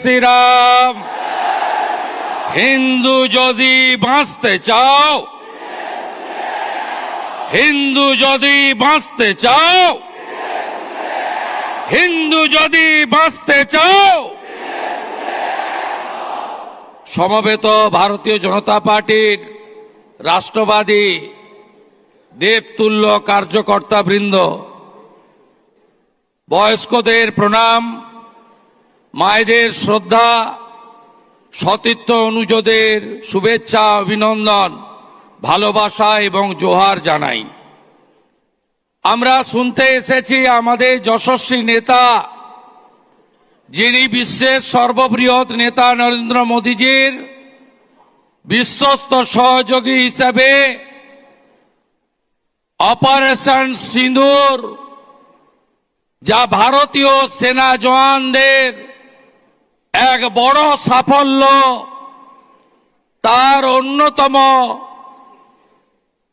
শ্রীরাম হিন্দু যদি বাঁচতে চাও, হিন্দু যদি বাঁচতে চাও, হিন্দু যদি বাঁচতে চাও। সমবেত ভারতীয় জনতা পার্টির রাষ্ট্রবাদী দেবতুল্য কার্যকর্তা বৃন্দ বয়স্কদের প্রণাম। মায়েদের শ্রদ্ধা, সতীর্থ অনুজদের শুভেচ্ছা, অভিনন্দন, ভালোবাসা এবং জোহার জানাই। আমরা শুনতে এসেছি আমাদের যশস্বী নেতা, যিনি বিশ্বের সর্ববৃহৎ নেতা নরেন্দ্র মোদীজির বিশ্বস্ত সহযোগী হিসাবে অপারেশন সিঁদুর যা ভারতীয় সেনা জওয়ানদের এক বড় সাফল্য তার অন্যতম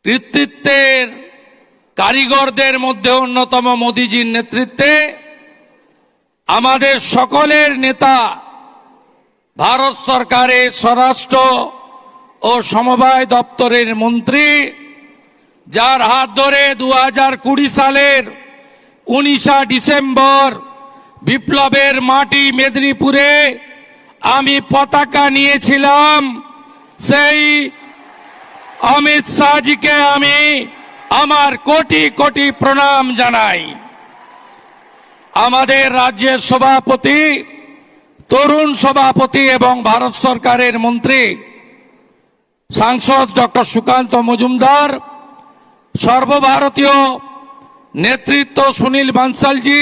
কৃতিত্বের কারিগরদের মধ্যে অন্যতম মোদীজির নেতৃত্বে আমাদের সকলের নেতা ভারত সরকারের স্বরাষ্ট্র ও সমবায় দপ্তরের মন্ত্রী, যার হাত ধরে দু সালের উনিশা ডিসেম্বর বিপ্লবের মাটি মেদিনীপুরে আমি পতাকা নিয়েছিলাম। সেই অমিত শাহজিকে আমি আমার কোটি কোটি প্রণাম জানাই। আমাদের রাজ্যের সভাপতি, তরুণ সভাপতি এবং ভারত সরকারের মন্ত্রী, সাংসদ ডক্টর সুকান্ত মজুমদার, সর্বভারতীয় নেতৃত্ব সুনীল বানসালজি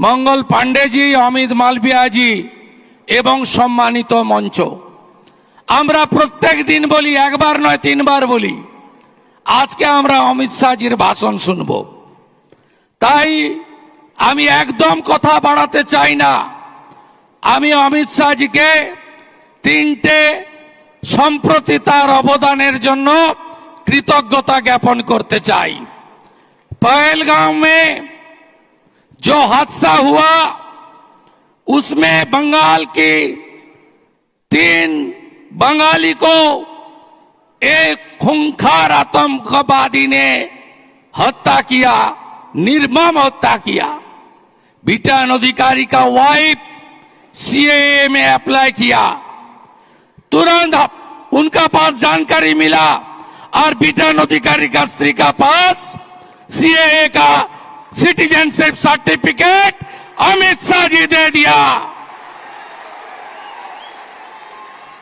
মঙ্গল পাণ্ডেজি, অমিত মালবিয়াজি এবং সম্মানিত মঞ্চ। আমরা প্রত্যেক দিন বলি, একবার নয়, তিনবার বলি। আজকে আমরা অমিত শাহজির ভাষণ শুনব। তাই আমি একদম কথা বাড়াতে চাই না। আমি অমিত শাহজিকে তিনটে সম্প্রতি তার অবদানের জন্য কৃতজ্ঞতা জ্ঞাপন করতে চাই। পহেলগাঁও মে जो हादसा हुआ, उसमें बंगाल की तीन बंगाली को एक खूंखार आतंकवादी ने हत्या किया, निर्मम हत्या किया। बिटान अधिकारी का वाइफ सीएए में अप्लाई किया। तुरंत उनका पास जानकारी मिला और बिटन अधिकारी का स्त्री का पास सीएए का सिटीजनशिप सर्टिफिकेट अमित शाह जी दे दिया।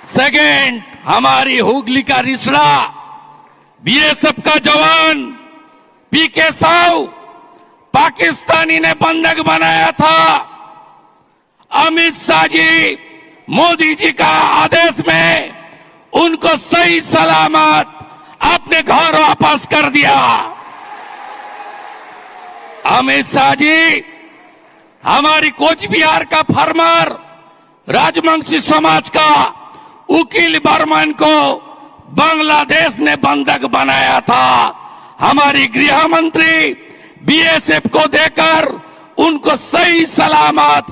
सेकेंड हमारी हुगली का रिश्ता बीएसएफ का जवान पीके साहू, पाकिस्तानी ने बंधक बनाया था। अमित शाह जी, मोदी जी का आदेश में उनको सही सलामत अपने घर वापस कर दिया। अमित शाह जी, हमारी कोच बिहार का फार्मर, राजवंशी समाज का उकील बर्मन को बांग्लादेश ने बंधक बनाया था। हमारी गृह मंत्री, बीएसएफ को देकर उनको सही सलामत